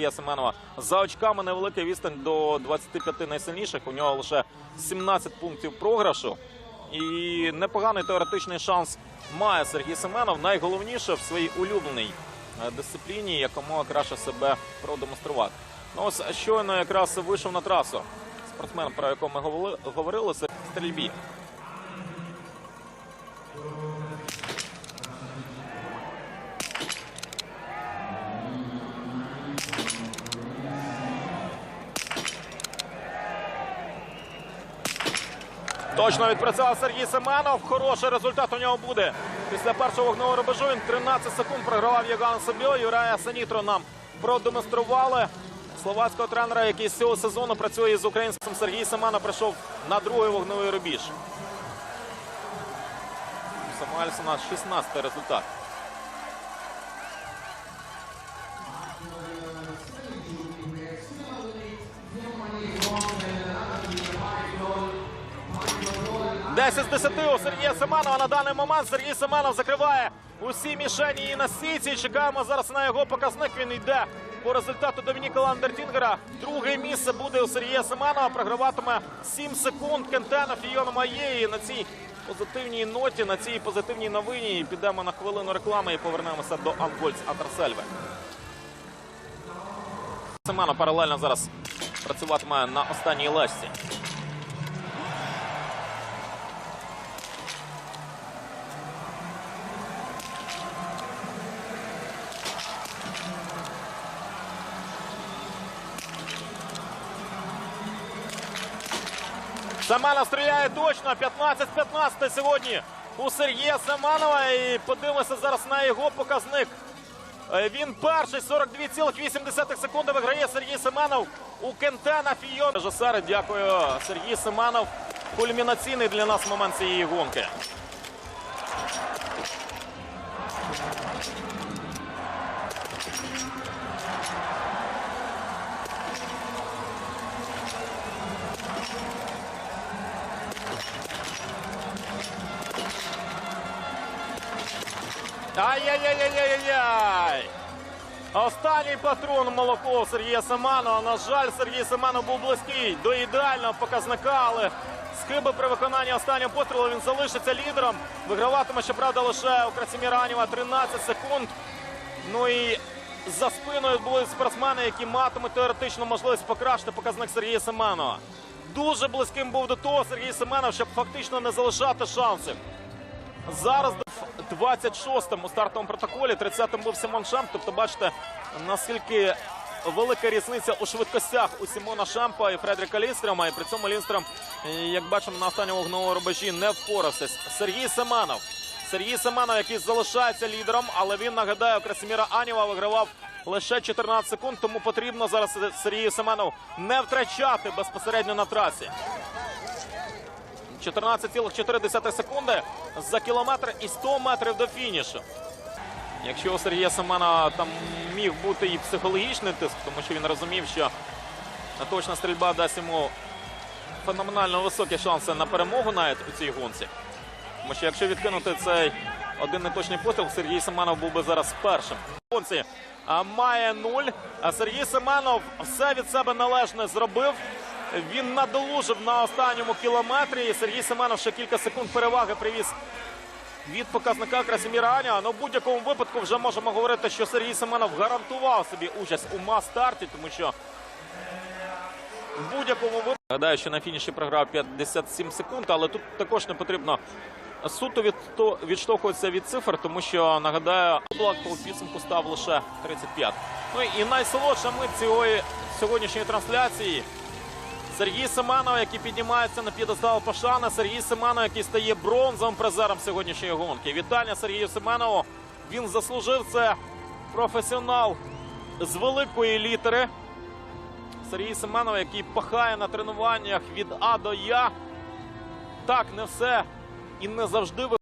Сергія Семенова за очками невеликий відстань до 25 найсильніших. У нього лише 17 пунктів програшу. І непоганий теоретичний шанс має Сергій Семенов. Найголовніше в своїй улюбленій е, дисципліні якомога краще себе продемонструвати. Ну ось щойно якраз вийшов на трасу. Спортсмен, про якого ми говорили- це стрільбі. Точно відпрацював Сергій Семенов. Хороший результат у нього буде. Після першого вогневого рубежу він 13 секунд програвав Єган Собіо. Юрая Санітро нам продемонстрували. Словацького тренера, який з цього сезону працює з українцем Сергій Семенов, прийшов на другий вогневий рубіж. Самуельсона 16 результат. Десять з 10 у Сергія Семенова на даний момент. Сергій Семенов закриває усі мішені і на стійці. Чекаємо зараз на його показник. Він йде по результату Домініка Ландертінгера. Друге місце буде у Сергія Семенова. Програватиме 7 секунд Кентена Фіону Маєї на цій позитивній ноті, на цій позитивній новині. Підемо на хвилину реклами і повернемося до Ангольц Атерсельве. Семенов паралельно зараз працюватиме на останній лежці. Семенов стріляє точно. 15-15 сьогодні у Сергія Семенова. І подивимося зараз на його показник. Е, Він перший 42,8 секунди виграє Сергій Семенов у Кентена Фійон. Режисери, дякую. Сергій Семенов. Кульмінаційний для нас момент цієї гонки. Ай-яй-яй-яй-яй-яй! Останній патрон молоко Сергія Семенова. На жаль, Сергій Семенов був близький до ідеального показника, але з хиби при виконанні останнього пострілу він залишиться лідером. Виграватиме, щоправда, лише у Красіміра Аніва 13 секунд. Ну і за спиною були спортсмени, які матимуть теоретичну можливість покращити показник Сергія Семенова. Дуже близьким був до того Сергій Семенов, щоб фактично не залишати шансів. Зараз 26-м у стартовому протоколі, 30-м був Симон Шемп. Тобто, бачите, наскільки велика різниця у швидкостях у Сімона Шемпа і Фредріка Лінстрема. І при цьому Лінстрем, як бачимо, на останньому вогневому рубежі не впорався. Сергій Семенов. Сергій Семенов, який залишається лідером, але він нагадаю, Красиміра Аніва вигравав лише 14 секунд. Тому потрібно зараз Сергію Семенов не втрачати безпосередньо на трасі. 14,4 секунди за кілометр і 100 метрів до фінішу. Якщо у Сергія Семена там міг бути і психологічний тиск, тому що він розумів, що точна стрільба дасть йому феноменально високі шанси на перемогу навіть у цій гонці. Тому що якщо відкинути цей один неточний постріл, Сергій Семенов був би зараз першим. Гонці має нуль. А Сергій Семенов все від себе належне зробив. Він надолужив на останньому кілометрі. Сергій Семенов ще кілька секунд переваги привіз від показника Красиміра Аня. Ну, в будь-якому випадку вже можемо говорити, що Сергій Семенов гарантував собі участь у мас-старті, тому що в будь-якому випадку. Гадаю, що на фініші програв 57 секунд, але тут також не потрібно суто від, то- від цифр, тому що нагадаю, блок по підсумку став лише 35. Ну і найсолодша мить цієї сьогоднішньої трансляції. Сергій Семенов, який піднімається на п'єдестал пошани. Сергій Семенов, який стає бронзовим призером сьогоднішньої гонки. Вітання Сергію Семенову. Він заслужив це професіонал з великої літери. Сергій Семенов, який пахає на тренуваннях від А до Я. Так, не все і не завжди.